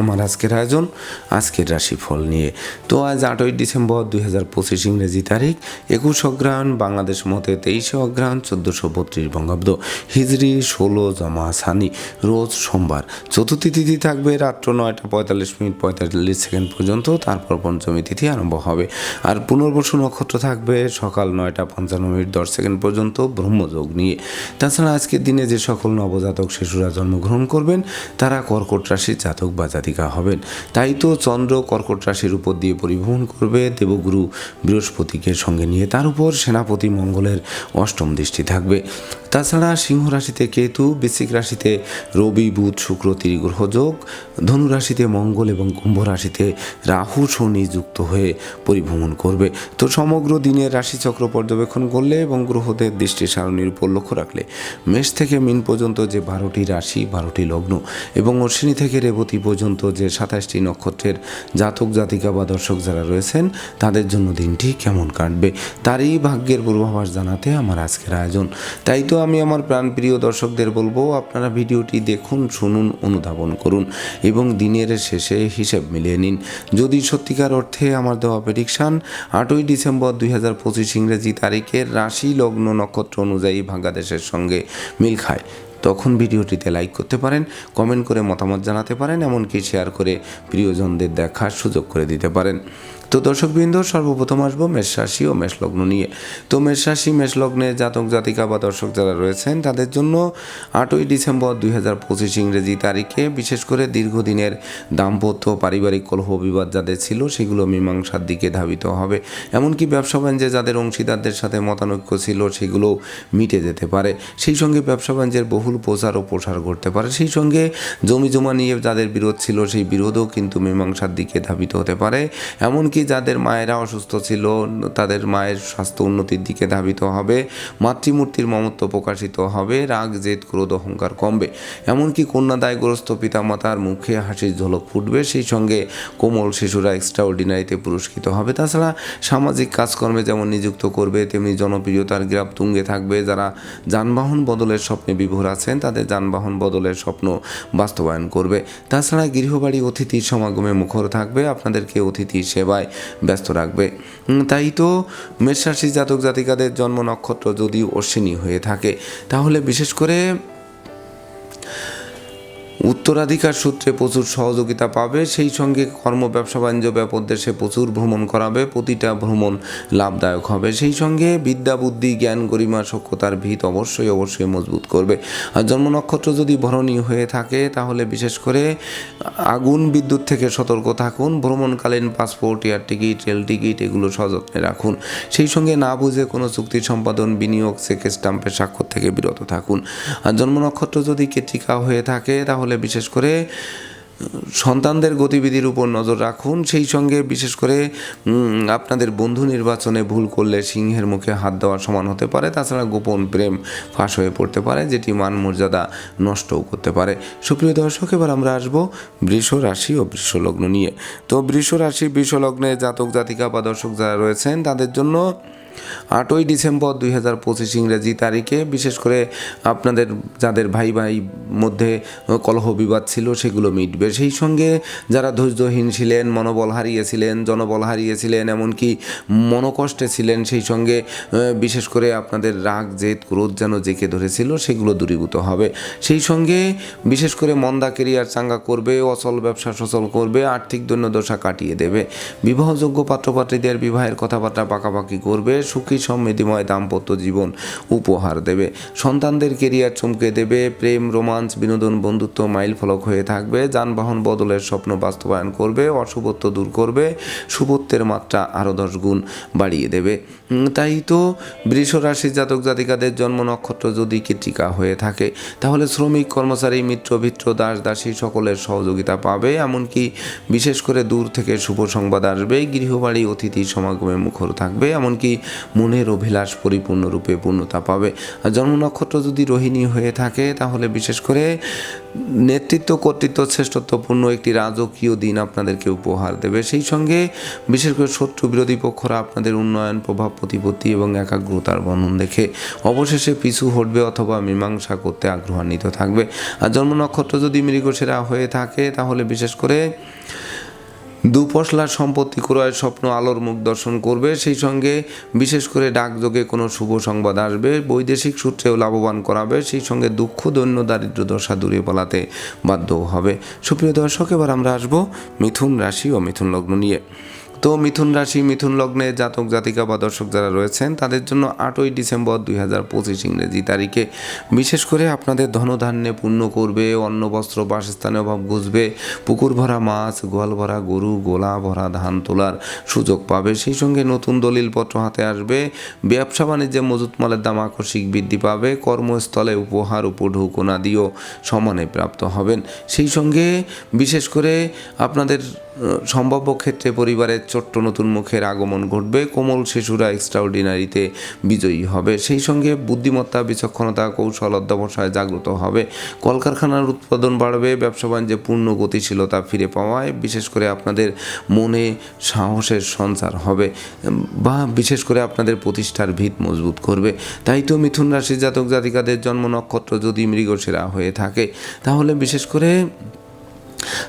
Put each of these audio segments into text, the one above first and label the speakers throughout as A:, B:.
A: আমার আজকের আয়োজন, আজকের রাশিফল নিয়ে। তো আজ আটই ডিসেম্বর দুই হাজার পঁচিশ ইংরেজি তারিখ, একুশ অগ্রহায়ণ, বাংলাদেশ মতে তেইশে অগ্রহায়ণ, চোদ্দোশো বত্রিশ বঙ্গাব্দ। হিজড়ি ষোলো জমা সানি, রোজ সোমবার। চতুর্থী তিথি থাকবে রাত্র নয়টা পঁয়তাল্লিশ মিনিট পঁয়তাল্লিশ সেকেন্ড পর্যন্ত, তারপর পঞ্চমী তিথি আরম্ভ হবে। আর পুনর্বসু নক্ষত্র থাকবে সকাল নয়টা পঞ্চান্ন মিনিট দশ সেকেন্ড পর্যন্ত ব্রহ্মযোগ নিয়ে। তাছাড়া আজকের দিনে যে সকল নবজাতক শিশুরা জন্মগ্রহণ করবেন, তারা কর্কট রাশির জাতক বা জাতিকা হবেন। তাই তো চন্দ্র কর্কট রাশির উপর দিয়ে পরিভ্রমণ করবে। দেবগুরু বৃহস্পতিকে সঙ্গে নিয়ে তার উপর সেনাপতি মঙ্গলের অষ্টম দৃষ্টি থাকবে। তাছাড়া সিংহ রাশিতে কেতু, বৃশ্চিক রাশিতে রবি, বুধ, শুক্র, ত্রিগ্রহ যোগ, ধনু রাশিতে মঙ্গল এবং কুম্ভ রাশিতে রাহু শনি যুক্ত হয়ে পরিভ্রমণ করবে। তো সমগ্র দিনের রাশিচক্র পর্যবেক্ষণ করলে এবং গ্রহদের দৃষ্টি সারণীর উপর লক্ষ্য রাখলে মেষ থেকে মিন পর্যন্ত যে বারোটি রাশি, বারোটি লগ্ন এবং অশ্বিনী থেকে রেবতী পর্যন্ত যে সাতাশটি নক্ষত্রের জাতক, জাতিকা বা দর্শক যারা রয়েছেন, তাদের জন্য দিনটি কেমন কাটবে, তারই ভাগ্যের পূর্বাভাস জানাতে আমার আজকের আয়োজন। তাই তো আমি আমার প্রাণপ্রিয় দর্শকদের বলব, আপনারা ভিডিওটি দেখুন, শুনুন, অনুধাবন করুন এবং দিনের শেষে হিসেব মিলিয়ে নিন। যদি সত্যিকার অর্থে আমার দেওয়া প্রেডিকশান আটই ডিসেম্বর দুই হাজার পঁচিশ ইংরেজি তারিখের রাশি লগ্ন নক্ষত্র অনুযায়ী বাংলাদেশের সঙ্গে মিল খায়। তখন ভিডিওটিতে লাইক করতে পারেন কমেন্ট করে মতামত জানাতে পারেন, এমনকি শেয়ার করে প্রিয়জনদের দেখার সুযোগ করে দিতে পারেন। তো দর্শকবৃন্দ, সর্বপ্রথম আসব মেষ রাশি ও মেষ লগ্ন নিয়ে। তো মেষ রাশি, মেষ লগ্নে জাতক, জাতিকা বা দর্শক যারা রয়েছেন, তাদের জন্য আটই ডিসেম্বর দুই হাজার পঁচিশ ইংরেজি তারিখে বিশেষ করে দীর্ঘদিনের দাম্পত্য পারিবারিক কলহ বিবাদ যাদের ছিল, সেগুলো মীমাংসার দিকে ধাবিত হবে। এমনকি ব্যবসা বাণিজ্যে যাদের অংশীদারদের সাথে মতানৈক্য ছিল সেগুলো মিটে যেতে পারে। সেই সঙ্গে ব্যবসা বাণিজ্যের বহুল প্রচার ও প্রসার করতে পারে। সেই সঙ্গে জমি জমা নিয়ে যাদের বিরোধ ছিল, সেই বিরোধও কিন্তু মীমাংসার দিকে ধাবিত হতে পারে। এমনকি যাদের মায়েরা অসুস্থ ছিল, তাদের মায়ের স্বাস্থ্য উন্নতির দিকে ধাবিত হবে, মাতৃমূর্তির মমত্ব প্রকাশিত হবে, রাগ, জেদ, ক্রোধ, অহংকার কমবে। এমনকি কন্যাদায়গ্রস্ত পিতামাতার মুখে হাসির ঝলক ফুটবে, সেই সঙ্গে কোমল শিশুরা এক্সট্রা অর্ডিনারিতে পুরস্কৃত হবে। তাছাড়া সামাজিক কাজকর্মে যেমন নিযুক্ত করবে, তেমনি জনপ্রিয়তার গ্রাফ তুঙ্গে থাকবে। যারা যানবাহন বদলের স্বপ্নে বিভোর আছেন, তাদের যানবাহন বদলের স্বপ্ন বাস্তবায়ন করবে। তাছাড়া গৃহবাড়ি অতিথির সমাগমে মুখর থাকবে। আপনাদেরকে অতিথি সেবায় ব্যস্ত রাখবে। তাই তো মেষরাশি জাতক জাতিকাদের জন্ম নক্ষত্র যদি অশ্বিনী হয়ে থাকে, তাহলে বিশেষ করে উত্তরাধিকার সূত্রে প্রচুর সহযোগিতা পাবে, সেই সঙ্গে কর্ম, ব্যবসা, বাণিজ্য ব্যাপক দেশে প্রচুর ভ্রমণ করাবে, প্রতিটা ভ্রমণ লাভদায়ক হবে। সেই সঙ্গে বিদ্যা, বুদ্ধি, জ্ঞান, গরিমা সক্ষতার ভিত অবশ্যই অবশ্যই মজবুত করবে। আর জন্ম নক্ষত্র যদি ভরণী হয়ে থাকে, তাহলে বিশেষ করে আগুন, বিদ্যুৎ থেকে সতর্ক থাকুন, ভ্রমণকালীন passport, air ticket, rail ticket, এগুলো সযত্নে রাখুন। সেই সঙ্গে না বুঝে কোনো চুক্তি সম্পাদন, বিনিয়োগ, চেক, স্টাম্পের স্বাক্ষর থেকে বিরত থাকুন। আর জন্ম নক্ষত্র যদি কেট্রিকা হয়ে থাকে, তাহলে বিশেষ করে সন্তানদের গতিবিধির উপর নজর রাখুন। সেই সঙ্গে বিশেষ করে আপনাদের বন্ধু নির্বাচনে ভুল করলে সিংহের মুখে হাত দেওয়ার সমান হতে পারে। তাছাড়া গোপন প্রেম ফাঁস হয়ে পড়তে পারে, যেটি মান মর্যাদা নষ্টও করতে পারে। সুপ্রিয় দর্শক, এবার আমরা আসব বৃষ রাশি ও বৃষ লগ্ন নিয়ে। তো বৃষ রাশি, বৃষ লগ্নে জাতক জাতিকা বা দর্শক যারা রয়েছেন, তাদের জন্য আটই ডিসেম্বর দুই হাজার পঁচিশ ইংরেজি তারিখে, বিশেষ করে আপনাদের যাদের ভাই ভাই মধ্যে কলহ বিবাদ ছিল সেগুলো মিটবে। সেই সঙ্গে যারা ধৈর্যহীন ছিলেন, মনোবল হারিয়েছিলেন, জনবল হারিয়েছিলেন, এমনকি মনোকষ্টে ছিলেন, সেই সঙ্গে বিশেষ করে আপনাদের রাগ, জেদ, ক্রোধ যেন জেঁকে ধরেছিল, সেগুলো দূরীভূত হবে। সেই সঙ্গে বিশেষ করে মন্দা কেরিয়ার চাঙ্গা করবে, অচল ব্যবসা সচল করবে, আর্থিক দৈন্যদশা কাটিয়ে দেবে। বিবাহযোগ্য পাত্রপাত্রীদের বিবাহের কথাবার্তা পাকাপাকি করবে সুখী সমৃদ্ধিময় দাম্পত্য জীবন উপহার দেবে। সন্তানদের কেরিয়ার চমকে দেবে, প্রেম রোমাঞ্চ বিনোদন, বন্ধুত্ব মাইল ফলক হয়ে থাকবে, যানবাহন বদলের স্বপ্ন বাস্তবায়ন করবে, অশুভত্ব দূর করবে শুভত্বের মাত্রা আরও দশ গুণ বাড়িয়ে দেবে। তাই তো বৃষ রাশির জাতক জাতিকাদের জন্ম নক্ষত্র যদি কৃতিকা হয়ে থাকে, তাহলে শ্রমিক, কর্মচারী, মিত্র, ভিত্র, দাস, দাসী সকলের সহযোগিতা পাবে, এমনকি বিশেষ করে দূর থেকে শুভ সংবাদ আসবে, গৃহবাড়ি, অতিথি সমাগমে মুখর থাকবে, এমনকি মনের অভিলাষ পরিপূর্ণরূপে পূর্ণতা পাবে। আর জন্ম নক্ষত্র যদি রোহিণী হয়ে থাকে, তাহলে বিশেষ করে নেতৃত্ব, কর্তৃত্ব, শ্রেষ্ঠত্বপূর্ণ একটি রাজকীয় দিন আপনাদেরকে উপহার দেবে। সেই সঙ্গে বিশেষ করে শত্রু বিরোধী পক্ষরা আপনাদের উন্নয়ন, প্রভাব, প্রতিপত্তি এবং একাগ্রতার বর্ণন দেখে অবশেষে পিছু হটবে অথবা মীমাংসা করতে আগ্রহান্বিত থাকবে। আর জন্ম নক্ষত্র যদি মৃগসেরা হয়ে থাকে, তাহলে বিশেষ করে দুপশলার সম্পত্তি ক্রয়ের স্বপ্ন আলোর মুখ দর্শন করবে, সেই সঙ্গে বিশেষ করে ডাকযোগে কোনো শুভ সংবাদ আসবে, বৈদেশিক সূত্রেও লাভবান করাবে, সেই সঙ্গে দুঃখ, দৈন্য, দারিদ্র, দশা দূরে পালাতে বাধ্য হবে। সুপ্রিয় দর্শক, এবার আমরা আসব মিথুন রাশি ও মিথুন লগ্ন নিয়ে। তো মিথুন রাশি, মিথুন লগ্নে জাতক, জাতিকা বা দর্শক যারা রয়েছেন, তাদের জন্য আটই ডিসেম্বর দুই হাজার পঁচিশ ইংরেজি তারিখে। বিশেষ করে আপনাদের ধনধান্যে পূর্ণ করবে, অন্ন, বস্ত্র, বাসস্থানে অভাব ঘুষবে, পুকুর ভরা মাছ, গোয়াল ভরা গরু, গোলা ভরা ধান তোলার সুযোগ পাবে। সেই সঙ্গে নতুন দলিলপত্র হাতে আসবে, ব্যবসা বাণিজ্যে মজুত মালের দাম আকস্মিক বৃদ্ধি পাবে, কর্মস্থলে উপহার উপঢৌকনাদিও সমানে প্রাপ্ত হবেন। সেই সঙ্গে বিশেষ করে আপনাদের সম্ভাব্য ক্ষেত্রে পরিবারের ছোট্ট নতুন মুখের আগমন ঘটবে, কোমল শিশুরা এক্সট্রাঅর্ডিনারিতে বিজয়ী হবে। সেই সঙ্গে বুদ্ধিমত্তা, বিচক্ষণতা, কৌশল অধ্যবসায় জাগ্রত হবে। কলকারখানার উৎপাদন বাড়বে, ব্যবসা বাণিজ্যে পূর্ণ গতিশীলতা ফিরে পাওয়ায় বিশেষ করে আপনাদের মনে সাহসের সঞ্চার হবে বা বিশেষ করে আপনাদের প্রতিষ্ঠার ভিত মজবুত করবে। তাই তো মিথুন রাশির জাতক জাতিকাদের জন্ম নক্ষত্র যদি মৃগসেরা হয়ে থাকে, তাহলে বিশেষ করে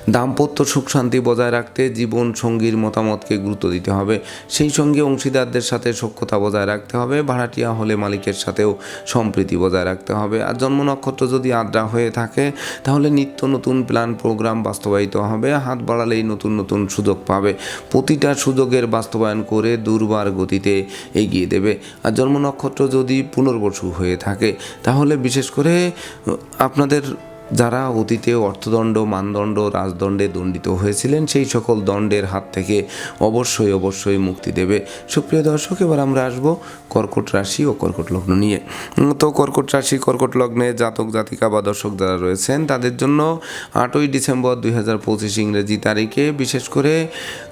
A: দাম্পত্য সুখ শান্তি বজায় রাখতে জীবন সঙ্গীর মতামতকে গুরুত্ব দিতে হবে। সেই সঙ্গে অংশীদারদের সাথে সক্ষতা বজায় রাখতে হবে। ভাড়াটিয়া হলে মালিকের সাথেও সম্প্রীতি বজায় রাখতে হবে। আর জন্ম নক্ষত্র যদি আদ্রা হয়ে থাকে, তাহলে নিত্য নতুন প্ল্যান, প্রোগ্রাম বাস্তবায়িত হবে। হাত বাড়ালেই নতুন নতুন সুযোগ পাবে। প্রতিটা সুযোগের বাস্তবায়ন করে দুর্বার গতিতে এগিয়ে দেবে। আর জন্ম নক্ষত্র যদি পুনর্বসু হয়ে থাকে, তাহলে বিশেষ করে আপনাদের যারা অতীতে অর্থদণ্ড, মানদণ্ড, রাজদণ্ডে দণ্ডিত হয়েছিলেন, সেই সকল দণ্ডের হাত থেকে অবশ্যই অবশ্যই মুক্তি দেবে। সুপ্রিয় দর্শক, এবার আমরা আসব কর্কট রাশি ও কর্কট লগ্ন নিয়ে। তো কর্কট রাশি, কর্কট লগ্নে জাতক, জাতিকা বা দর্শক যারা রয়েছেন, তাদের জন্য আটই ডিসেম্বর দুই হাজার পঁচিশ ইংরেজি তারিখে বিশেষ করে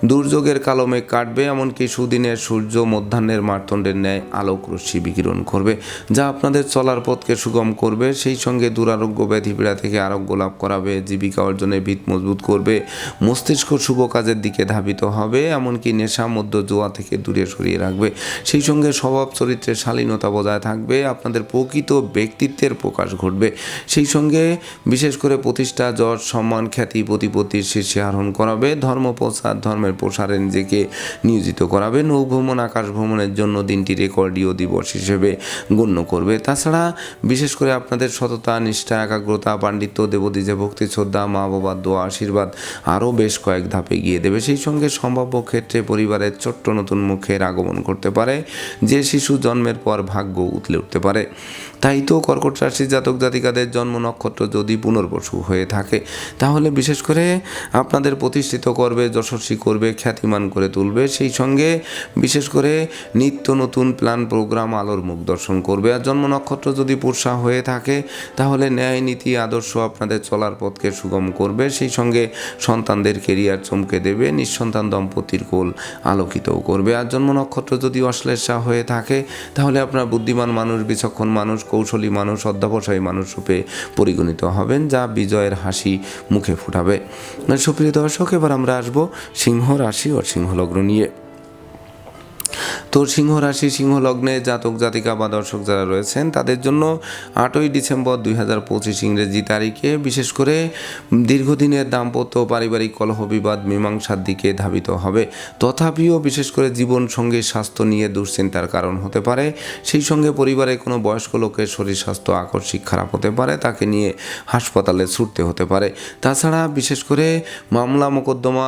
A: দুর্যোগের কালো মেঘ কাটবে, এমনকি সুদিনের সূর্য মধ্যাহ্নের মারতণ্ডের ন্যায় আলোক রশ্মি বিকিরণ করবে, যা আপনাদের চলার পথকে সুগম করবে। সেই সঙ্গে দুরারোগ্য ব্যাধি পীড়া থেকে আরোগ্য লাভ করাবে, জীবিকা অর্জনে ভিত মজবুত করবে, মস্তিষ্ক শুভ কাজের দিকে ধাবিত হবে, এমনকি নেশা মধ্য জোয়া থেকে দূরে সরিয়ে রাখবে। সেই সঙ্গে স্বভাব চরিত্রের শালীনতা বজায় থাকবে, আপনাদের প্রকৃত ব্যক্তিত্বের প্রকাশ ঘটবে। সেই সঙ্গে বিশেষ করে প্রতিষ্ঠা, যশ, সম্মান, খ্যাতি, প্রতিপত্তির শীর্ষে আরোহণ করাবে, ধর্ম প্রচার ধর্মের প্রসারে নিজেকে নিয়োজিত করাবে, নৌ ভ্রমণ, আকাশ ভ্রমণের জন্য দিনটি রেকর্ডীয় দিবস হিসেবে গণ্য করবে। তাছাড়া বিশেষ করে আপনাদের সততা, নিষ্ঠা, একাগ্রতা পাণ্ডিত্য দেবদীজে ভক্তি, শ্রদ্ধা, মা বাবার দোয়া, আশীর্বাদ আরও বেশ কয়েক ধাপে গিয়ে দেবে। সেই সঙ্গে সম্ভাব্য ক্ষেত্রে পরিবারের ছোট্ট নতুন মুখের আগমন করতে পারে। যে শিশু জন্মের পর ভাগ্য উতলে উঠতে পারে। তাই তো কর্কট রাশির জাতক জাতিকাদের জন্ম নক্ষত্র যদি পুনর্বসু হয়ে থাকে, তাহলে বিশেষ করে আপনাদের প্রতিষ্ঠিত করবে যশস্বী করবে খ্যাতিমান করে তুলবে। সেই সঙ্গে বিশেষ করে নিত্য নতুন প্ল্যান প্রোগ্রাম আলোর মুখ দর্শন করবে। আর জন্ম নক্ষত্র যদি পুরসা হয়ে থাকে, তাহলে ন্যায় নীতি, আদর্শ আপনাদের চলার পথকে সুগম করবে। সেই সঙ্গে সন্তানদের কেরিয়ার চমকে দেবে, নিঃসন্তান দম্পতির কোল আলোকিতও করবে। আর জন্ম নক্ষত্র যদি অশ্লেষা হয়ে থাকে, তাহলে আপনার বুদ্ধিমান মানুষ, বিচক্ষণ মানুষ কৌশলী মানুষ, অধ্যাবসায়ী মানুষ রূপে পরিগণিত হবেন, যা বিজয়ের হাসি মুখে ফুটাবে। সুপ্রিয় দর্শক, এবার আমরা আসব সিংহ রাশি ও সিংহলগ্ন নিয়ে। তো সিংহ রাশি, সিংহ লগ্নে জাতক, জাতিকা বা দর্শক যারা রয়েছেন, তাদের জন্য আটই ডিসেম্বর দুই হাজার পঁচিশ ইংরেজি তারিখে বিশেষ করে দীর্ঘদিনের দাম্পত্য পারিবারিক কলহ বিবাদ মীমাংসার দিকে ধাবিত হবে। তথাপিও বিশেষ করে জীবন সঙ্গে স্বাস্থ্য নিয়ে দুশ্চিন্তার কারণ হতে পারে। সেই সঙ্গে পরিবারে কোনো বয়স্ক লোকের শরীর স্বাস্থ্য আকস্মিক খারাপ হতে পারে, তাকে নিয়ে হাসপাতালে ছুটতে হতে পারে। তাছাড়া বিশেষ করে মামলা, মোকদ্দমা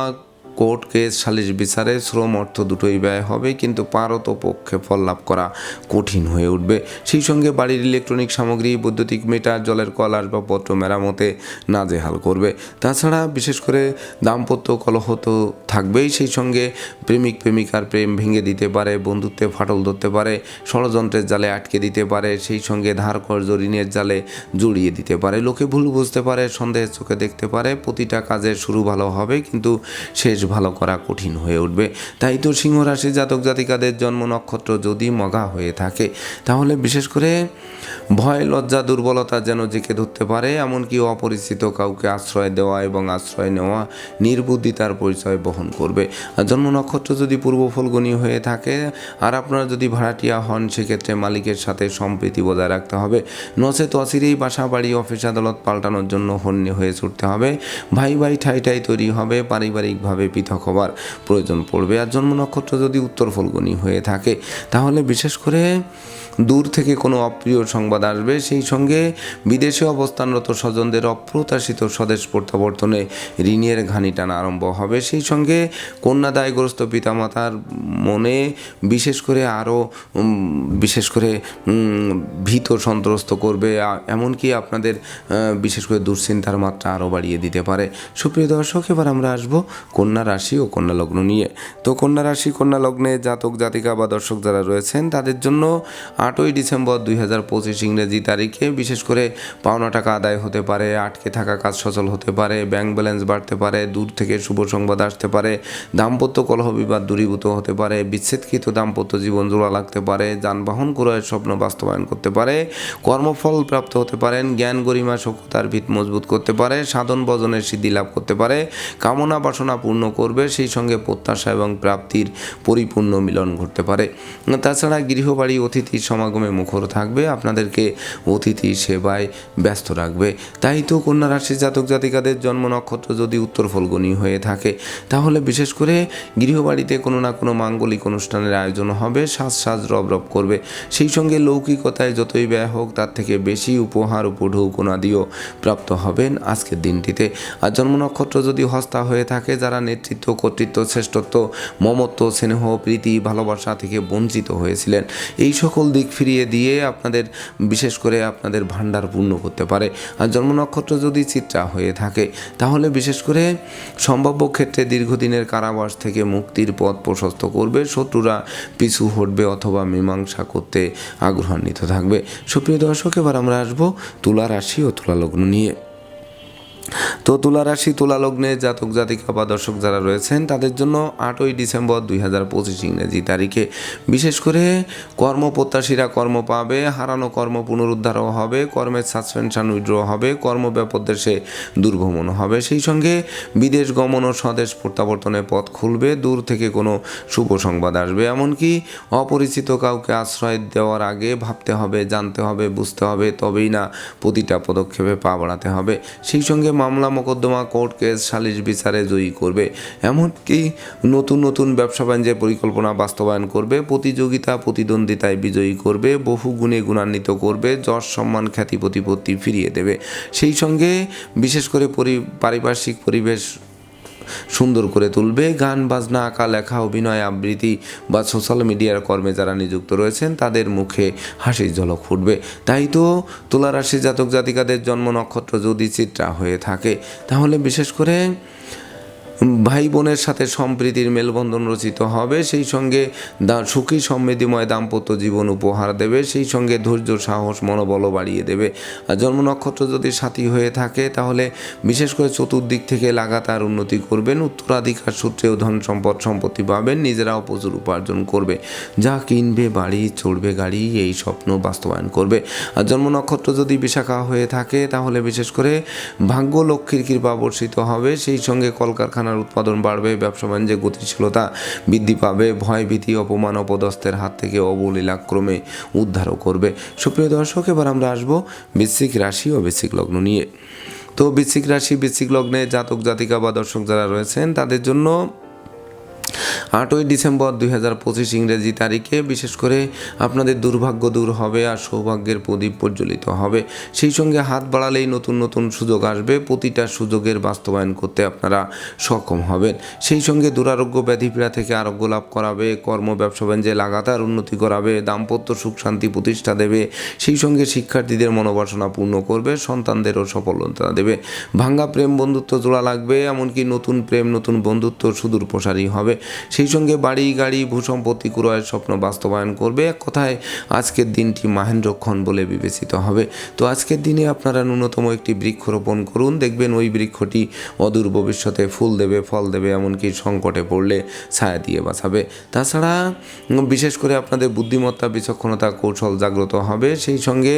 A: কোর্ট কেস, সালিশ বিচারে শ্রম অর্থ দুটোই ব্যয় হবে, কিন্তু পারত পক্ষে ফল লাভ করা কঠিন হয়ে উঠবে। সেই সঙ্গে বাড়ির ইলেকট্রনিক সামগ্রী, বৈদ্যুতিক মিটার, জলের কল, আসবাবপত্র মেরামতে নাজেহাল করবে। তাছাড়া বিশেষ করে দাম্পত্য কলহ তো থাকবেই, সেই সঙ্গে প্রেমিক প্রেমিকার প্রেম ভেঙে দিতে পারে, বন্ধুত্বে ফাটল ধরতে পারে, ষড়যন্ত্রের জালে আটকে দিতে পারে, সেই সঙ্গে ধার কর্জ ঋণের জালে জড়িয়ে দিতে পারে। লোকে ভুল বুঝতে পারে, সন্দেহের চোখে দেখতে পারে, প্রতিটা কাজের শুরু ভালো হবে, কিন্তু শেষ ভালো করা কঠিন হয়ে উঠবে। তাই তো সিংহ রাশি জাতক জাতিকাদের জন্ম নক্ষত্র যদি মগা হয়ে থাকে, তাহলে বিশেষ করে ভয়, লজ্জা, দুর্বলতা যেন জেকে ধরতে পারে, এমনকি অপরিচিত কাউকে আশ্রয় দেওয়া এবং আশ্রয় নেওয়া নির্বুদ্ধিতার পরিচয় বহন করবে। আর জন্ম নক্ষত্র যদি পূর্ব ফলগুনি হয়ে থাকে, আর আপনারা যদি ভাড়াটিয়া হন, সেক্ষেত্রে মালিকের সাথে সম্প্রীতি বজায় রাখতে হবে। নচেত অচিরেই বাসা, বাড়ি, অফিস, আদালত পাল্টানোর জন্য হন্যে হয়ে ছুটতে হবে। ভাই ভাই, ঠাই ঠাই তৈরি হবে, পারিবারিকভাবে পৃথক হবার প্রয়োজন পড়বে। আর জন্ম নক্ষত্র যদি উত্তর ফলগণী হয়ে থাকে, তাহলে বিশেষ করে দূর থেকে কোনো অপ্রিয় সংবাদ আসবে। সেই সঙ্গে বিদেশে অবস্থানরত স্বজনদের অপ্রত্যাশিত স্বদেশ প্রত্যাবর্তনে ঋণের ঘানি টানা আরম্ভ হবে। সেই সঙ্গে কন্যা দায়গ্রস্ত পিতামাতার মনে বিশেষ করে আরও বিশেষ করে ভীত সন্ত্রস্ত করবে। এমনকি আপনাদের বিশেষ করে দুশ্চিন্তার মাত্রা আরও বাড়িয়ে দিতে পারে। সুপ্রিয় দর্শক, এবার আমরা আসব কন্যা রাশি ও কন্যা লগ্ন নিয়ে। তো কন্যা রাশি, কন্যা লগ্নে জাতক, জাতিকা বা দর্শক যারা রয়েছেন, তাদের জন্য আটই ডিসেম্বর দুই হাজার পঁচিশ ইংরেজি তারিখে বিশেষ করে পাওনা টাকা আদায় হতে পারে, আটকে থাকা কাজ সচল হতে পারে, ব্যাংক ব্যালেন্স বাড়তে পারে, দূর থেকে শুভ সংবাদ আসতে পারে, দাম্পত্য কলহ বিবাদ দূরীভূত হতে পারে, বিচ্ছেদকৃত দাম্পত্য জীবন জোড়া লাগতে পারে, যানবাহন ক্রয়ের স্বপ্ন বাস্তবায়ন করতে পারে, কর্মফল প্রাপ্ত হতে পারেন, জ্ঞান, গরিমা সক্ষতার ভিত মজবুত করতে পারে, সাধন বজনের সিদ্ধি লাভ করতে পারে, কামনা বাসনা পূর্ণ করবে, সেই সঙ্গে প্রত্যাশা এবং প্রাপ্তির পরিপূর্ণ মিলন ঘটতে পারে। তাছাড়া গৃহবাড়ি অতিথির সমাগমে মুখর থাকবে, আপনাদেরকে অতিথি সেবায় ব্যস্ত রাখবে। তাই তো কন্যা রাশির জাতক জাতিকাদের জন্ম নক্ষত্র যদি উত্তর ফলগণী হয়ে থাকে, তাহলে বিশেষ করে গৃহবাড়িতে কোনো না কোনো মাঙ্গলিক অনুষ্ঠানের আয়োজন হবে, সাজ সাজ রব রব করবে। সেই সঙ্গে লৌকিকতায় যতই ব্যয় হোক, তার থেকে বেশি উপহার উপঢৌকনাদিও প্রাপ্ত হবেন আজকের দিনটিতে। আর জন্ম নক্ষত্র যদি হস্তা হয়ে থাকে, যারা নেতৃত্ব, কর্তৃত্ব, শ্রেষ্ঠত্ব, মমত্ব, স্নেহ, প্রীতি, ভালোবাসা থেকে বঞ্চিত হয়েছিলেন। এই সকল দিক ফিরিয়ে দিয়ে আপনাদের, বিশেষ করে আপনাদের ভাণ্ডার পূর্ণ করতে পারে। আর জন্ম নক্ষত্র যদি চিত্রা হয়ে থাকে, তাহলে বিশেষ করে সম্ভাব্য ক্ষেত্রে দীর্ঘদিনের কারাবাস থেকে মুক্তির পথ প্রশস্ত করবে, শত্রুরা পিছু হটবে অথবা মীমাংসা করতে আগ্রহান্বিত থাকবে। সুপ্রিয় দর্শক, এবার আমরা আসব তুলা রাশি ও তুলা লগ্ন নিয়ে। তো তুলা রাশি, তুলা লগ্নে জাতক, জাতিকা বা দর্শক যারা রয়েছেন, তাদের জন্য আটই ডিসেম্বর দুই হাজার পঁচিশ ইংরেজি তারিখে। বিশেষ করে কর্মপ্রত্যাশীরা কর্ম পাবে, হারানো কর্ম পুনরুদ্ধারও হবে, কর্মের সাসপেনশন উইড্র হবে কর্মব্যাপক দেশে দুর্ভ্রমণ হবে। সেই সঙ্গে বিদেশ গমন ও স্বদেশ প্রত্যাবর্তনের পথ খুলবে, দূর থেকে কোনো শুভ সংবাদ আসবে। এমনকি অপরিচিত কাউকে আশ্রয় দেওয়ার আগে ভাবতে হবে, জানতে হবে, বুঝতে হবে, তবেই না প্রতিটা পদক্ষেপে পা বাড়াতে হবে। সেই সঙ্গে মামলা মোকদ্দমা কোর্ট কেস সালিশ বিচারে জয়ী করবে। এমনকি নতুন নতুন ব্যবসা বাণিজ্যের পরিকল্পনা বাস্তবায়ন করবে, প্রতিযোগিতা, প্রতিদ্বন্দ্বিতায় বিজয়ী করবে, বহু গুণে গুণান্বিত করবে, যশ, সম্মান, খ্যাতি, প্রতিপত্তি ফিরিয়ে দেবে। সেই সঙ্গে বিশেষ করে পরি পারিপার্শ্বিক পরিবেশ সুন্দর করে তুলবে। গান, বাজনা, আঁকা, লেখা, অভিনয়, আবৃত্তি বা সোশ্যাল মিডিয়ার কর্মে যারা নিযুক্ত রয়েছেন, তাদের মুখে হাসির ঝলক ফুটবে। তাই তো তুলা রাশি জাতক জাতিকাদের জন্ম নক্ষত্র যদি চিত্রা হয়ে থাকে, তাহলে বিশেষ করে ভাই বোনের সাথে সম্প্রীতির মেলবন্ধন রচিত হবে, সেই সঙ্গে দা- সুখী সমৃদ্ধিময় দাম্পত্য জীবন উপহার দেবে, সেই সঙ্গে ধৈর্য, সাহস, মনোবলও বাড়িয়ে দেবে। জন্ম নক্ষত্র যদি সাথী হয়ে থাকে, তাহলে বিশেষ করে চতুর্দিক থেকে লাগাতার উন্নতি করবেন, উত্তরাধিকার সূত্রেও ধন সম্পদ সম্পত্তি পাবেন, নিজেরাও প্রচুর উপার্জন করবে। যা কিনবে, বাড়ি, চড়বে গাড়ি, এই স্বপ্ন বাস্তবায়ন করবে। আর জন্ম নক্ষত্র যদি বিশাখা হয়ে থাকে, তাহলে বিশেষ করে ভাগ্য লক্ষ্মীর কৃপা বর্ষিত হবে, সেই সঙ্গে কলকারখানার উৎপাদন বাড়বে, ব্যবসা বাণিজ্যে গতিশীলতা বৃদ্ধি পাবে, ভয় ভীতি, অপমান, অপদস্থের হাত থেকে অবলীলাক্রমে উদ্ধারও করবে। সুপ্রিয় দর্শক, এবার আমরা আসব বৃশ্চিক রাশি ও বৃশ্চিক লগ্ন নিয়ে। তো বৃশ্চিক রাশি, বৃশ্চিক লগ্নে জাতক, জাতিকা বা দর্শক যারা রয়েছেন, তাদের জন্য আটই ডিসেম্বর দুই হাজার পঁচিশ ইংরেজি তারিখে, বিশেষ করে আপনাদের দুর্ভাগ্য দূর হবে আর সৌভাগ্যের প্রদীপ প্রজ্বলিত হবে। সেই সঙ্গে হাত বাড়ালেই নতুন নতুন সুযোগ আসবে, প্রতিটা সুযোগের বাস্তবায়ন করতে আপনারা সক্ষম হবেন। সেই সঙ্গে দুরারোগ্য ব্যাধিপীড়া থেকে আরোগ্য লাভ করাবে, কর্ম ব্যবসা বাণিজ্যে লাগাতার উন্নতি করাবে, দাম্পত্য সুখ শান্তি প্রতিষ্ঠা দেবে, সেই সঙ্গে শিক্ষার্থীদের মনোবাসনা পূর্ণ করবে, সন্তানদেরও সফলতা দেবে। ভাঙ্গা প্রেম বন্ধুত্ব জোড়া লাগবে, এমনকি নতুন প্রেম, নতুন বন্ধুত্ব সুদূর প্রসারী হবে। সেই সঙ্গে বাড়ি, গাড়ি, ভূসম্পত্তি ক্রয়ের স্বপ্ন বাস্তবায়ন করবে। এক কথায়, আজকের দিনটি মাহেন্দ্রক্ষণ বলে বিবেচিত হবে। তো আজকের দিনে আপনারা ন্যূনতম একটি বৃক্ষরোপণ করুন। দেখবেন ওই বৃক্ষটি অদূর ভবিষ্যতে ফুল দেবে, ফল দেবে, এমনকি সংকটে পড়লে ছায়া দিয়ে বাঁচাবে। তাছাড়া, বিশেষ করে আপনাদের বুদ্ধিমত্তা, বিচক্ষণতা, কৌশল জাগ্রত হবে। সেই সঙ্গে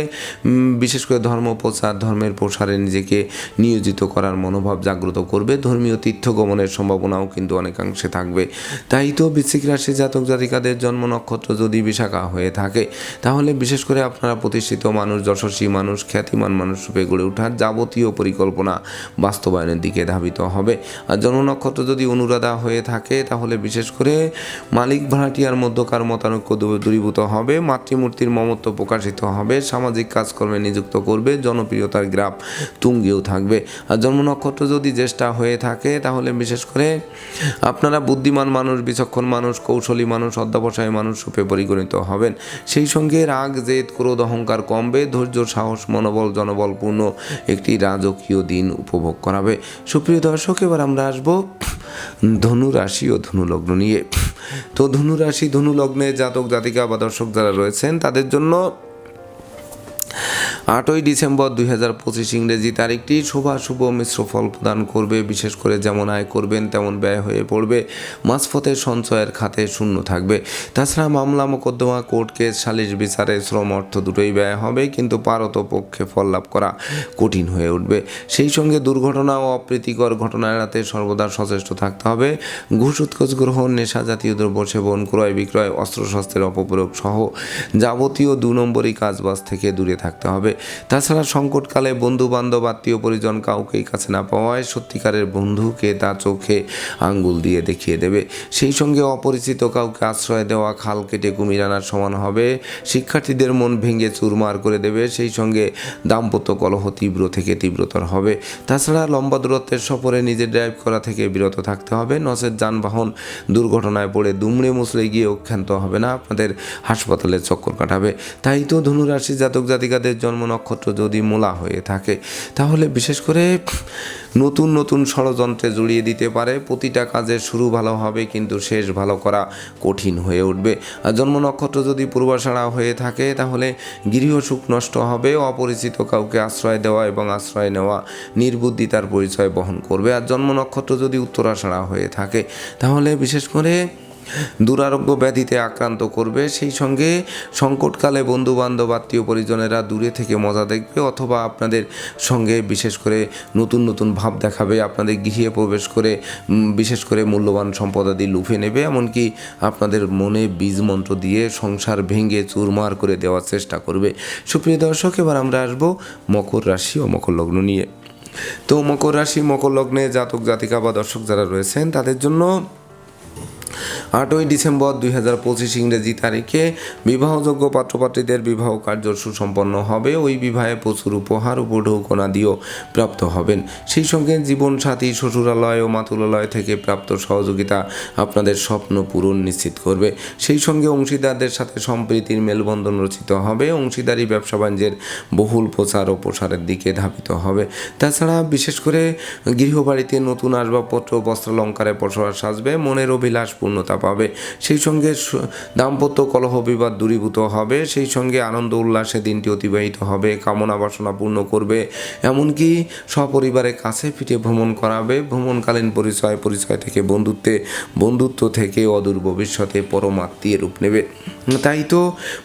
A: বিশেষ করে ধর্ম প্রচার, ধর্মের প্রসারে নিজেকে নিয়োজিত করার মনোভাব জাগ্রত করবে। ধর্মীয় তীর্থ গমনের সম্ভাবনাও কিন্তু অনেকাংশে থাকবে। তাই তো বৃশ্চিক রাশি জাতক জাতিকাদের জন্ম নক্ষত্র যদি বিশাখা হয়ে থাকে, তাহলে বিশেষ করে আপনারা প্রতিষ্ঠিত মানুষ, যশস্বী মানুষ, খ্যাতিমান মানুষ রূপে গড়ে ওঠার যাবতীয় পরিকল্পনা বাস্তবায়নের দিকে ধাবিত হবে। আর জন্ম নক্ষত্র যদি অনুরাধা হয়ে থাকে, তাহলে বিশেষ করে মালিক ভাড়াটিয়ার মধ্যকার মতানৈক্য দূরীভূত হবে, মাতৃমূর্তির মমত্ব প্রকাশিত হবে, সামাজিক কাজকর্মে নিযুক্ত করবে, জনপ্রিয়তার গ্রাফ তুঙ্গেও থাকবে। আর জন্ম নক্ষত্র যদি জ্যেষ্ঠা হয়ে থাকে, তাহলে বিশেষ করে আপনারা বুদ্ধিমান মানুষ বিচক্ষণ মানুষ, কৌশলী মানুষ, অধ্যাবসায়ী মানুষ রূপে পরিগণিত হবেন। সেই সঙ্গে রাগ, জেদ, ক্রোধ, অহংকার কমবে, ধৈর্য, সাহস, মনোবল, জনবলপূর্ণ একটি রাজকীয় দিন উপভোগ করাবে। সুপ্রিয় দর্শক, এবার আমরা আসব ধনু রাশি ও ধনু লগ্ন নিয়ে। তো ধনু রাশি জাতক, জাতিকা বা দর্শক যারা রয়েছেন, তাদের জন্য আটই ডিসেম্বর দুই হাজার পঁচিশ ইংরেজি তারিখটি শুভা শুভ মিশ্র ফল প্রদান করবে। বিশেষ করে যেমন আয় করবেন, তেমন ব্যয় হয়ে পড়বে। মাঝপথে সঞ্চয়ের খাতে শূন্য থাকবে। তাছাড়া মামলা মোকদ্দমা, কোর্ট কেস, সালিশ বিচারে শ্রম অর্থ দুটোই ব্যয় হবে, কিন্তু পারত পক্ষে ফল লাভ করা কঠিন হয়ে উঠবে। সেই সঙ্গে দুর্ঘটনা ও অপ্রীতিকর ঘটনা এড়াতে সর্বদা সচেষ্ট থাকতে হবে। ঘুষ, উৎকোচ গ্রহণ, নেশা জাতীয় দ্রব্য সেবন, ক্রয় বিক্রয়, অস্ত্রশস্ত্রের অপপ্রয়োগ সহ যাবতীয় দু নম্বরই কাজবাজ থেকে দূরে থাকতে হবে। তাছাড়া সংকটকালে বন্ধু বান্ধব আত্মীয় পরিজন কাউকেই কাছে না পাওয়ায় সত্যিকারের বন্ধুকে তা চোখে আঙ্গুল দিয়ে দেখিয়ে দেবে। সেই সঙ্গে অপরিচিত কাউকে আশ্রয় দেওয়া, খাল কেটে কুমির আনার সমান হবে। শিক্ষার্থীদের মন ভেঙে চুরমার করে দেবে। সেই সঙ্গে দাম্পত্য কলহ তীব্র থেকে তীব্রতর হবে। তাছাড়া লম্বা দূরত্বের সফরে নিজে ড্রাইভ করা থেকে বিরত থাকতে হবে। নচেত যানবাহন দুর্ঘটনায় পড়ে দুমড়ে মুসলে গিয়ে অক্ষান্ত হবে না। আপনাদের হাসপাতালে চক্কর কাটাবে। তাই তো ধনুরাশি জাতক জাতিকাদের জন্ম নক্ষত্র যদি মূলা হয়ে থাকে, তাহলে বিশেষ করে নতুন নতুন ষড়যন্ত্রে জড়িয়ে দিতে পারে। প্রতিটা কাজের শুরু ভালো হবে, কিন্তু শেষ ভালো করা কঠিন হয়ে উঠবে। আর জন্ম নক্ষত্র যদি পূর্বাশাড়া হয়ে থাকে, তাহলে গৃহসুখ নষ্ট হবে, অপরিচিত কাউকে আশ্রয় দেওয়া এবং আশ্রয় নেওয়া নির্বুদ্ধিতার পরিচয় বহন করবে। আর জন্ম নক্ষত্র যদি উত্তরাষাড়া হয়ে থাকে, তাহলে বিশেষ করে দুরারোগ্য ব্যাধিতে আক্রান্ত করবে। সেই সঙ্গে সংকটকালে বন্ধু বান্ধব আত্মীয় পরিজনেরা দূরে থেকে মজা দেখবে অথবা আপনাদের সঙ্গে বিশেষ করে নতুন নতুন ভাব দেখাবে। আপনাদের গৃহে প্রবেশ করে বিশেষ করে মূল্যবান সম্পদাদি লুফে নেবে। এমনকি আপনাদের মনে বীজ মন্ত্র দিয়ে সংসার ভেঙে চুরমার করে দেওয়ার চেষ্টা করবে। সুপ্রিয় দর্শক, এবার আমরা আসব মকর রাশি ও মকর লগ্ন নিয়ে। তো মকর রাশি, মকর লগ্নে জাতক, জাতিকা বা দর্শক যারা রয়েছেন, তাদের জন্য আটই ডিসেম্বর দুই হাজার পঁচিশ ইংরেজি তারিখে বিবাহযোগ্য পাত্রপাত্রীদের বিবাহ কার্য সুসম্পন্ন হবে। ওই বিবাহে প্রচুর উপহার উপঢৌকনাদিও প্রাপ্ত হবেন। সেই সঙ্গে জীবনসাথী, শ্বশুরালয় ও মাতুলালয় থেকে প্রাপ্ত সহযোগিতা আপনাদের স্বপ্ন পূরণ নিশ্চিত করবে। সেই সঙ্গে অংশীদারদের সাথে সম্প্রীতির মেলবন্ধন রচিত হবে। অংশীদারি ব্যবসা বাণিজ্যের বহুল প্রচার ও প্রসারের দিকে ধাবিত হবে। তাছাড়া বিশেষ করে গৃহবাড়িতে নতুন আসবাবপত্র, বস্ত্রালঙ্কারে বসবাস সাজবে। মনের অভিলাষ পূর্ণতা পাবে। সেই সঙ্গে দাম্পত্য কলহ বিবাদ দূরীভূত হবে। সেই সঙ্গে আনন্দ উল্লাসে দিনটি অতিবাহিত হবে। কামনা বাসনা পূর্ণ করবে। এমনকি সপরিবারে কাছে পিঠে ভ্রমণ করাবে। ভ্রমণকালীন পরিচয় পরিচয় থেকে বন্ধুত্বে, বন্ধুত্ব থেকে অদূর ভবিষ্যতে পরমাত্মীয় রূপ নেবে। তাই তো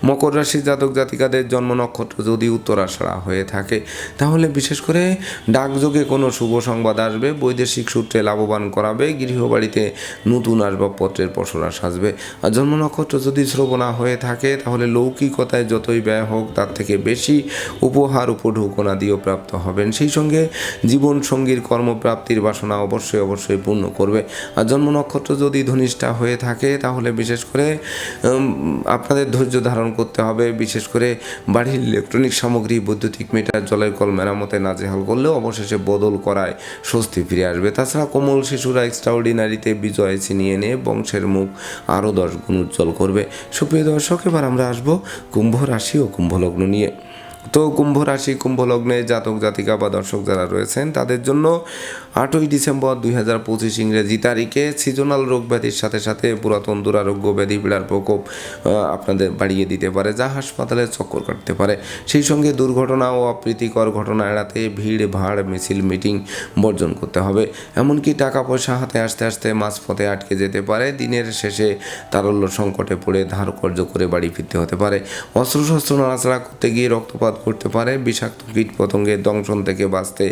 A: মকর রাশি জাতক জাতিকাদের জন্ম নক্ষত্র যদি উত্তরাষাড়া হয়ে থাকে, তাহলে বিশেষ করে ডাকযোগে কোনো শুভ সংবাদ আসবে। বৈদেশিক সূত্রে লাভবান করাবে। গৃহবাড়িতে নতুন আসবাবপত্র নক্ষত্রের পশরা সাজবে। আর জন্ম নক্ষত্র যদি শ্রবণা হয়ে থাকে, তাহলে লৌকিকতায় যতই ব্যয় হোক, তার থেকে বেশি উপহার উপঢৌকনা দিয়েও প্রাপ্ত হবেন। সেই সঙ্গে জীবন সঙ্গীর কর্মপ্রাপ্তির বাসনা অবশ্যই অবশ্যই পূর্ণ করবে। আর জন্ম নক্ষত্র যদি ধনিষ্ঠা হয়ে থাকে, তাহলে বিশেষ করে আপনাদের ধৈর্য ধারণ করতে হবে। বিশেষ করে বাড়ির ইলেকট্রনিক সামগ্রী, বৈদ্যুতিক মিটার, জলের কল মেরামতে নাজেহাল করলেও অবশেষে বদল করায় স্বস্তি ফিরে আসবে। তাছাড়া কোমল শিশুরা এক্সট্রাঅর্ডিনারিতে বিজয় ছিনিয়ে নিয়ে বংশের মুখ আরও দশ গুণ উজ্জ্বল করবে। সুপ্রিয় দর্শক, এবার আমরা আসব কুম্ভ রাশি ও কুম্ভ লগ্ন নিয়ে। তো কুম্ভ রাশি, কুম্ভ লগ্নে জাতক, জাতিকা বা দর্শক যারা রয়েছেন, তাদের জন্য আটই ডিসেম্বর দুই হাজার পঁচিশ ইংরেজি তারিখে সিজনাল রোগ ব্যাধির সাথে সাথে পুরাতন দুরারোগ্য ব্যাধি পীড়ার প্রকোপ আপনাদের বাড়িয়ে দিতে পারে, যা হাসপাতালে চক্কর কাটতে পারে। সেই সঙ্গে দুর্ঘটনা ও অপ্রীতিকর ঘটনা এড়াতে ভিড়, ভাড়, মিছিল, মিটিং বর্জন করতে হবে। এমনকি টাকা পয়সা হাতে আসতে আসতে মাঝপথে আটকে যেতে পারে। দিনের শেষে তারল্য সংকটে পড়ে ধার কর্য করে বাড়ি ফিরতে হতে পারে। অস্ত্রশস্ত্র নাড়াচাড়া করতে গিয়ে রক্তপাত করতে পারে। বিষাক্ত কীট পতঙ্গের দংশন থেকে বাঁচতে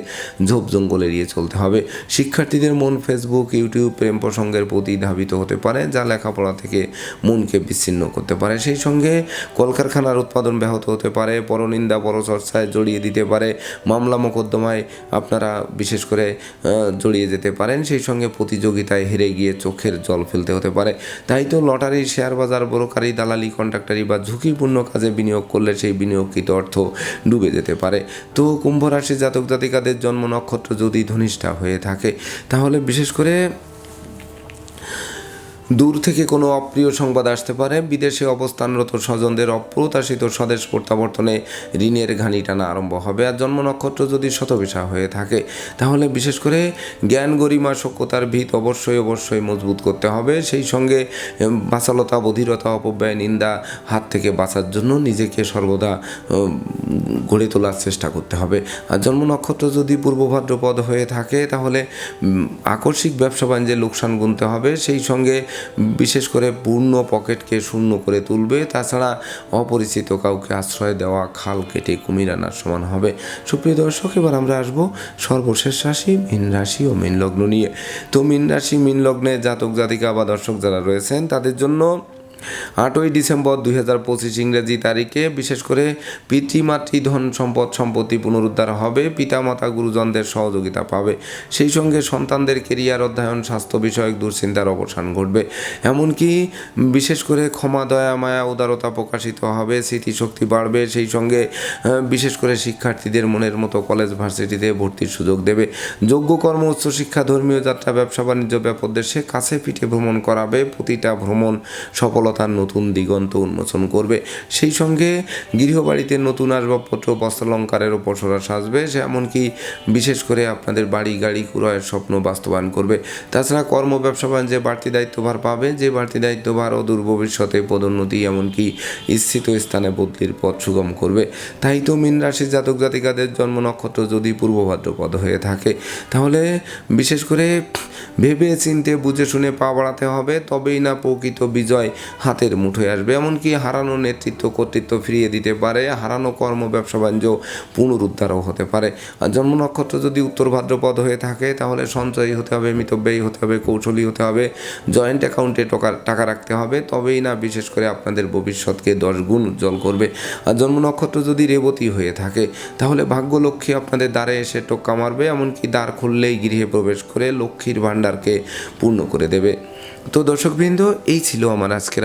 A: ঝোপ জঙ্গল এড়িয়ে চলতে হবে। শিক্ষার্থীদের মন ফেসবুক ইউটিউব প্রেম প্রসঙ্গের প্রতি ধাবিত হতে পারে, যা লেখাপড়া থেকে মনকে বিচ্ছিন্ন করতে পারে। সেই সঙ্গে কলকারখানার উৎপাদন ব্যাহত হতে পারে, পরনিন্দা পরচর্চায় জড়িয়ে দিতে পারে, মামলা মোকদ্দমায় আপনারা বিশেষ করে জড়িয়ে যেতে পারেন। সেই সঙ্গে প্রতিযোগিতায় হেরে গিয়ে চোখের জল ফেলতে হতে পারে। তাই তো লটারি শেয়ার বাজার ব্রোকারি, দালালি, কন্ট্রাক্টারি বা ঝুঁকিপূর্ণ কাজে বিনিয়োগ করলে সেই বিনিয়োগকৃত অর্থ ডুবে যেতে পারে। তো কুম্ভ রাশির জাতক জাতিকাদের জন্ম নক্ষত্র যদি ধনিষ্ঠা হয়ে থাকে, তাহলে বিশেষ করে দূর থেকে কোনো অপ্রিয় সংবাদ আসতে পারে। বিদেশে অবস্থানরত স্বজনদের অপ্রত্যাশিত স্বদেশ প্রত্যাবর্তনে ঋণের ঘানি টানা আরম্ভ হবে আর জন্ম নক্ষত্র যদি শতবিশা হয়ে থাকে, তাহলে বিশেষ করে জ্ঞান গরিমা সক্যতার ভিত অবশ্যই অবশ্যই মজবুত করতে হবে। সেই সঙ্গে বাচালতা, বধিরতা, অপব্যয়, নিন্দা, হাত থেকে বাঁচার জন্য নিজেকে সর্বদা গড়ে তোলার চেষ্টা করতে হবে। আর জন্ম নক্ষত্র যদি পূর্ব ভাদ্রপদ হয়ে থাকে, তাহলে আকস্মিক ব্যবসা বাণিজ্যে লোকসান গুনতে হবে। সেই সঙ্গে বিশেষ করে পূর্ণ পকেটকে শূন্য করে তুলবে। তাছাড়া অপরিচিত কাউকে আশ্রয় দেওয়া, খাল কেটে কুমির আনার সমান হবে। সুপ্রিয় দর্শক, এবার আমরা আসব সর্বশেষ রাশি, মীন রাশি ও মীন লগ্ন নিয়ে। তো মীন রাশি, মীন লগ্নে জাতক জাতিকা বা দর্শক যারা রয়েছেন, তাদের জন্য আটই ডিসেম্বর দুই হাজার পঁচিশ ইংরেজি তারিখে বিশেষ করে পিতৃমাতৃ ধন সম্পদ সম্পত্তি পুনরুদ্ধার হবে, পিতামাতা, গুরুজনদের সহযোগিতা পাবে। সেই সঙ্গে সন্তানদের কেরিয়ার অধ্যয়ন, স্বাস্থ্য বিষয়ক দুশ্চিন্তার অবসান ঘটবে। এমনকি বিশেষ করে ক্ষমা, দয়া, মায়া, উদারতা প্রকাশিত হবে, স্মৃতিশক্তি বাড়বে। সেই সঙ্গে বিশেষ করে শিক্ষার্থীদের মনের মতো কলেজ ভার্সিটিতে ভর্তির সুযোগ দেবে। যোগ্য কর্ম উচ্চশিক্ষা ধর্মীয় যাত্রা ব্যবসা বাণিজ্য ব্যাপদেশে কাছে পিঠে ভ্রমণ করাবে। প্রতিটা ভ্রমণ সফলতার নতুন দিগন্ত উন্মোচন করবে। সেই সঙ্গে গৃহবাড়িতে নতুন আসবাবপত্র, বস্ত্রালঙ্কারের ওপর সরা সাজবে, সে এমনকি বিশেষ করে আপনাদের বাড়ি, গাড়ি ক্রয়ের স্বপ্ন বাস্তবায়ন করবে। তাছাড়া কর্ম, ব্যবসা, বাণিজ্যে বাড়তি দায়িত্বভার পাবে, যে বাড়তি দায়িত্বভার ও দূর ভবিষ্যতে পদোন্নতি এমনকি স্থিত স্থানে বদলির পথ সুগম করবে। তাই তো মীন রাশির জাতক জাতিকাদের জন্ম নক্ষত্র যদি পূর্ব ভাদ্রপদ হয়ে থাকে, তাহলে বিশেষ করে ভেবে চিনতে বুঝে শুনে পা বাড়াতে হবে। তবেই না প্রকৃত বিজয় হাতের মুঠোয় আসবে। এমনকি হারানো নেতৃত্ব, কর্তৃত্ব ফিরিয়ে দিতে পারে। হারানো কর্ম, ব্যবসা, বাণিজ্য পুনরুদ্ধারও হতে পারে। জন্ম নক্ষত্র যদি উত্তর ভাদ্রপদ হয়ে থাকে, তাহলে সঞ্চয়ী হতে হবে, মিতব্যয়ী হতে হবে, কৌশলী হতে হবে, জয়েন্ট অ্যাকাউন্টে টাকা টাকা রাখতে হবে। তবেই না, বিশেষ করে আপনাদের ভবিষ্যৎকে দশ গুণ উজ্জ্বল করবে। আর জন্ম নক্ষত্র যদি রেবতী হয়ে থাকে, তাহলে ভাগ্যলক্ষ্মী আপনাদের দ্বারে এসে টোক্কা মারবে। এমনকি দ্বার খুললেই গৃহে প্রবেশ করে লক্ষ্মীর ভাণ্ডারকে পূর্ণ করে দেবে। তো দর্শকবৃন্দ, এই ছিল আমার আজকের